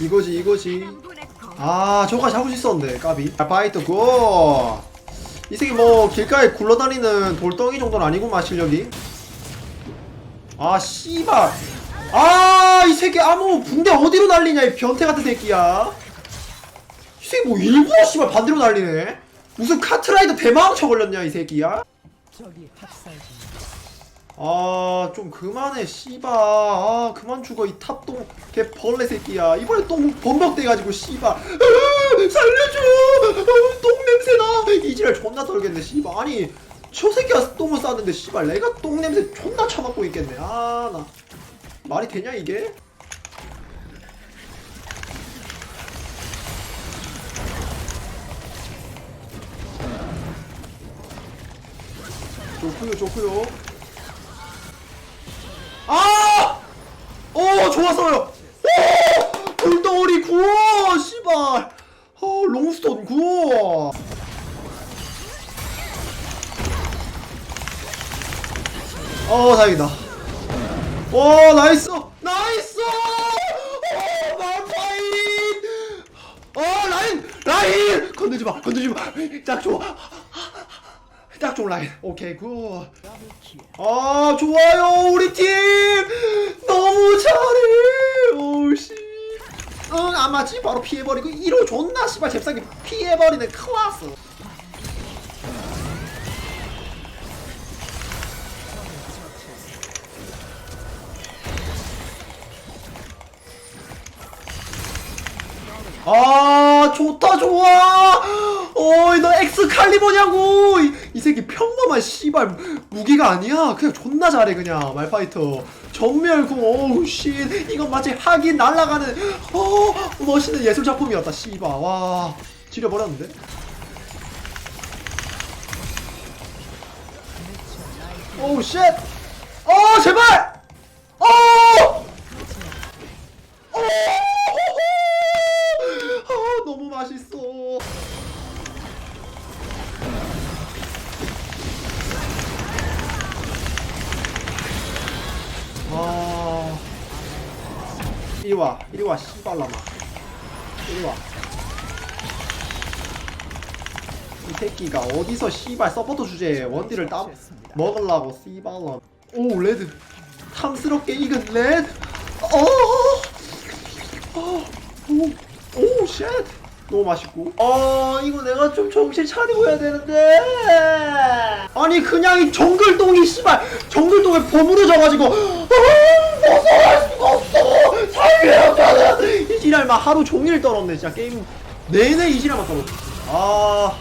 이거지 이거지. 아 저까지 하고 있었는데 까비. 아, 파이터 굿이 새끼 뭐 길가에 굴러다니는 돌덩이 정도는 아니구만 실력이. 아 씨발. 아 이 새끼 아무 붕대 어디로 날리냐 이 변태 같은 새끼야. 이 새끼 뭐 일부러 씨발 반대로 날리네. 무슨 카트라이더 대망쳐 걸렸냐 이 새끼야. 아 좀 그만해 씨발 아 그만 죽어 이 탑똥 개 벌레 새끼야. 이번에 똥 범벅돼가지고 씨발 으, 살려줘! 어, 똥 냄새나! 이 지랄 존나 떨겠네 씨발 아니 저 새끼가 똥을 쌌는데 씨발 내가 똥 냄새 존나 처먹고 있겠네. 아 나 말이 되냐 이게? 좋구요 좋구요 아! 오 좋았어요. 오 돌덩어리 구워 씨발. 어 롱스톤 구워. 어 다행이다. 오 나이스 나이스. 오 말파인. 어 라인 라인 건들지 마 건들지 마 딱 좋아. 딱 좋은 라인. 오케이 굿. 더블킬. 아 좋아요 우리 팀 너무 잘해 오씨 응안 맞지 바로 피해버리고 1호 존나 씨발 잽싸게 피해버리는 클라스 아 좋다 어이 너 엑스칼리버냐고! 이, 이 새끼 평범한 씨발 무기가 아니야? 그냥 존나 잘해 그냥 말파이터. 전멸궁 어우 씨. 이건 마치 학이 날아가는 어 멋있는 예술 작품이었다 씨발. 와 지려버렸는데? 오우 쉣! 어 제발! 어! 어! 아, 너무 맛있어. 이리 와, 이리 와, 씨발라마. 이리 와. 이 새끼가 어디서 씨발 서포터 주제에 원딜을 따 먹으려고 씨발라. 오 레드. 탐스럽게 익은 레드. 어. 어. 너무 맛있고. 어, 이거 내가 좀 정신 차리고 해야 되는데. 아니, 그냥 이 정글동이, 씨발, 정글동에 버무려져가지고, 어, 벗어날 수가 없어. 살려야 나는. 이 지랄만 하루 종일 떨었네, 진짜. 게임 내내 이 지랄만 떨었어. 아.